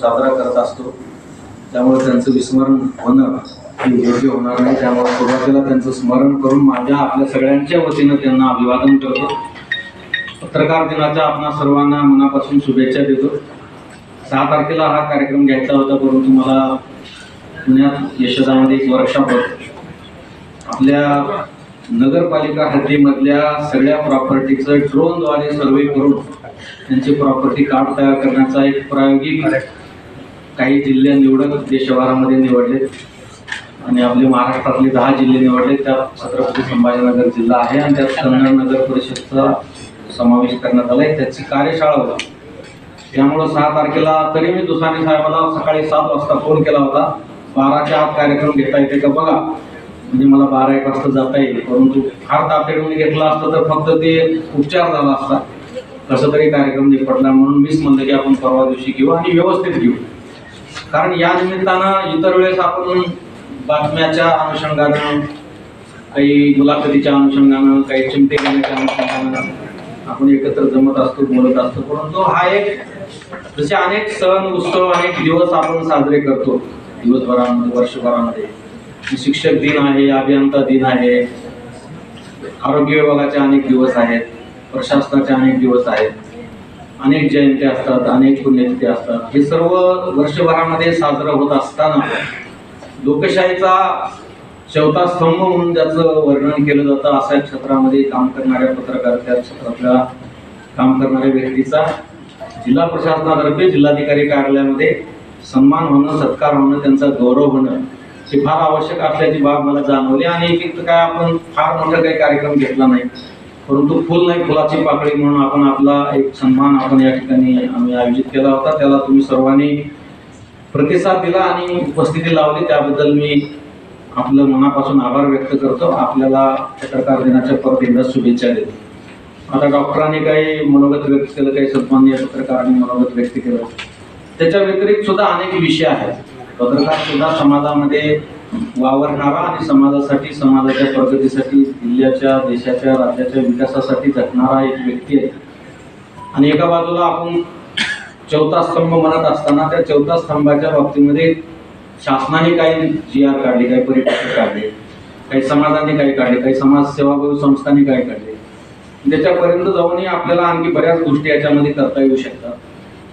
साजरा करत असतो. त्यामुळे त्यांचं विस्मरण होणं हे योग्य होणार नाही. त्यामुळे सुरुवातीला त्यांचं स्मरण करून माझ्या आपल्या सगळ्यांच्या वतीनं त्यांना अभिवादन करतो. पत्रकार दिनाच्या आपणा सर्वांना मनापासून शुभेच्छा देतो. सहा तारखेला हा कार्यक्रम घ्यायचा होता परंतु मला पुण्यात यशोदामध्ये एक वर्कशॉप होत. आपल्या नगरपालिका हद्दीमधल्या सगळ्या प्रॉपर्टीचं ड्रोनद्वारे सर्वे करून त्यांची प्रॉपर्टी कार्ड तयार करण्याचा एक प्रायोगिक काही जिल्हे निवडून देशभरामध्ये निवडले. आणि आपले महाराष्ट्रातले दहा जिल्हे निवडले. त्यात छत्रपती संभाजीनगर जिल्हा आहे आणि त्यात कन्नड नगर परिषदचा समावेश करण्यात आला. आहे त्याची कार्यशाळा होती. त्यामुळं सहा तारखेला तरी मी दुसाने साहेबाला सकाळी सात वाजता फोन केला होता. बाराच्या आत कार्यक्रम घेता येते का बघा. म्हणजे मला बारा एक वाजता जाता येईल. परंतु फार तातडीने घेतला असता तर फक्त ते उपचार झाला असता. कसं तरी कार्यक्रम निपटला म्हणून मीच म्हणलं की आपण परवा दिवशी घेऊ आणि व्यवस्थित घेऊ. कारण या निमित्तानं इतर वेळेस आपण बातम्याच्या अनुषंगानं काही मुलाखतीच्या अनुषंगानं काही चिमटे घेण्याच्या अनुषंगानं आपण एकत्र जमत असतो बोलत असतो. परंतु हा एक जसे अनेक सण उत्सव अनेक दिवस आपण साजरे करतो दिवसभरामध्ये वर्षभरामध्ये. शिक्षक दिन आहे अभियंता दिन आहे. आरोग्य विभागाचे अनेक दिवस आहेत प्रशासनाचे अनेक दिवस आहेत. अनेक जयंती असतात अनेक पुण्यतिथी असतात. हे सर्व वर्षभरामध्ये साजरं होत असताना लोकशाहीचा चौथा स्तंभ म्हणून त्याचं वर्णन केलं जातं. अशा क्षेत्रामध्ये काम करणाऱ्या पत्रकार त्या क्षेत्रातल्या काम करणाऱ्या व्यक्तीचा जिल्हा प्रशासनातर्फे जिल्हाधिकारी कार्यालयामध्ये सन्मान होणं सत्कार होणं त्यांचा गौरव होणं हे फार आवश्यक असल्याची बाब मला जाणवली. आणि एक एक काय आपण फार मोठा काही कार्यक्रम घेतला नाही. परंतु फुल नाही फुलाची पाकळी म्हणून आपण आपला एक सन्मान आपण या ठिकाणी आम्ही आयोजित केला होता. त्याला तुम्ही सर्वांनी प्रतिसाद दिला आणि उपस्थिती लावली. त्याबद्दल मी आपलं मनापासून आभार व्यक्त करतो. आपल्याला पत्रकार दिनाच्या परत एकदा शुभेच्छा देतो. आता डॉक्टरांनी काही मनोगत व्यक्त केलं काही सन्माननीय पत्रकारांनी मनोगत व्यक्त केलं. त्याच्या व्यतिरिक्त सुद्धा अनेक विषय आहेत. पत्रकार सुद्धा समाजामध्ये वावरणारा आणि समाजासाठी समाजाच्या प्रगतीसाठी जिल्ह्याच्या देशाच्या राज्याच्या विकासासाठी झटणारा एक व्यक्ती आहे. आणि एका बाजूला आपण चौथा स्तंभ म्हणत असताना त्या चौथा स्तंभाच्या बाबतीमध्ये शासनाने काही जी आर काढले काही परिपत्रक काढले काही समाजाने काही काढले काही समाज सेवाभावी संस्थांनी काही काढले. त्याच्यापर्यंत जाऊनही आपल्याला आणखी बऱ्याच गोष्टी याच्यामध्ये करता येऊ शकतात.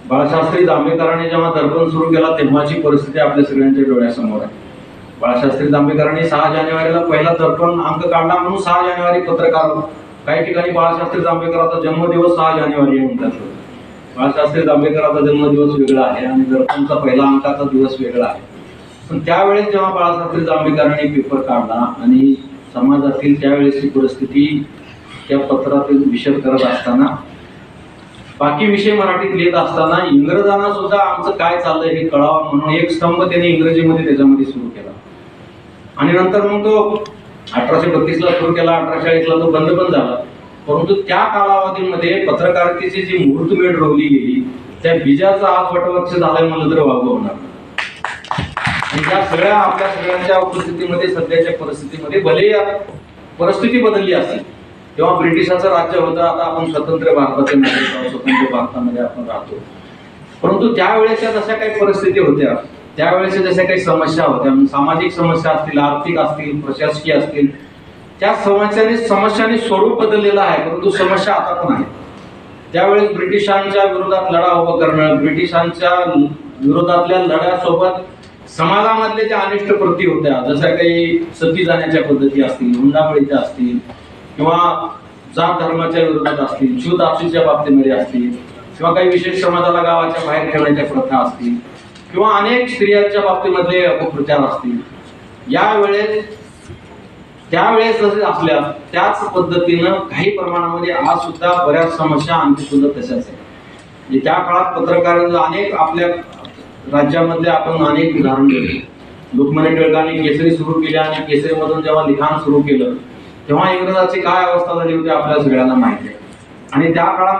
बाळशास्त्री जांभेकरांनी जेव्हा दर्पण सुरू केला तेव्हाची परिस्थिती आपल्या सगळ्यांच्या डोळ्यासमोर आहे. बाळशास्त्री जांभेकरांनी सहा जानेवारीला पहिला दर्पण अंक काढला म्हणून सहा जानेवारी पत्रकार काही ठिकाणी बाळशास्त्री जांभेकरांचा जन्मदिवस सहा जानेवारी म्हणतात बाळशास्त्री जांभेकरांचा जन्मदिवस वेगळा आहे आणि दर्पणचा पहिला अंकाचा दिवस वेगळा आहे. पण त्यावेळेस जेव्हा बाळशास्त्री जांभेकरांनी पेपर काढला आणि समाजातील त्यावेळेसची परिस्थिती त्या पत्रातील विषद करत असताना बाकी विषय मराठीत लिहित असताना इंग्रजांना सुद्धा आमचं काय चाललंय हे कळावं म्हणून एक स्तंभ त्यांनी इंग्रजीमध्ये त्याच्यामध्ये सुरू केला. आणि नंतर मग तो अठराशे बत्तीसला सुरू केला अठराशे चाळीसला तो बंद पण झाला. परंतु त्या कालावधीमध्ये पत्रकारितेची जी मुहूर्तमेढ रोवली गेली त्या बीजाचा आज वटवृक्ष झालाय म्हणलं तर वागू होणार आणि त्या सगळ्या आपल्या सगळ्यांच्या उपस्थितीमध्ये सध्याच्या परिस्थितीमध्ये भले या परिस्थिती बदलली असेल तेव्हा ब्रिटिशाचं राज्य होतं आता आपण स्वतंत्र भारताचे नागरिक स्वतंत्र भारतामध्ये आपण राहतो. परंतु त्यावेळेच्या जशा काही परिस्थिती होत्या त्यावेळेच्या जशा काही समस्या होत्या म्हणजे सामाजिक समस्या असतील आर्थिक असतील प्रशासकीय असतील त्या समस्याने समस्याने स्वरूप बदललेलं आहे परंतु समस्या आता पण आहे त्यावेळेस ब्रिटिशांच्या विरोधात लढा उभा करणं ब्रिटिशांच्या विरोधातल्या लढ्यासोबत समाजामधल्या ज्या अनिष्ट कृती होत्या जशा काही सती जाण्याच्या पद्धती असतील हुंडाबळीच्या असतील किंवा जात धर्माच्या विरोधात असतील शिवदापसीच्या बाबतीमध्ये असतील किंवा काही विशेष समाजाला गावाच्या बाहेर ठेवण्याच्या प्रथा असतील किंवा अनेक स्त्रियांच्या बाबतीमधले अपप्रचार असतील. यावेळेस त्यावेळेस जसे असल्या त्याच पद्धतीनं काही प्रमाणामध्ये आज सुद्धा बऱ्याच समस्या आणखी सुद्धा तशाच आहे म्हणजे त्या काळात पत्रकारांचं अनेक आपल्या राज्यामधले आपण अनेक उदाहरण दिले. लोकमान्य टिळकांनी केसरी सुरू केली आणि केसरीमधून जेव्हा लिखाण सुरू केलं तेव्हा इंग्रजाची काय अवस्था झाली होती आपल्या सगळ्यांना माहिती आहे. आणि त्या काळात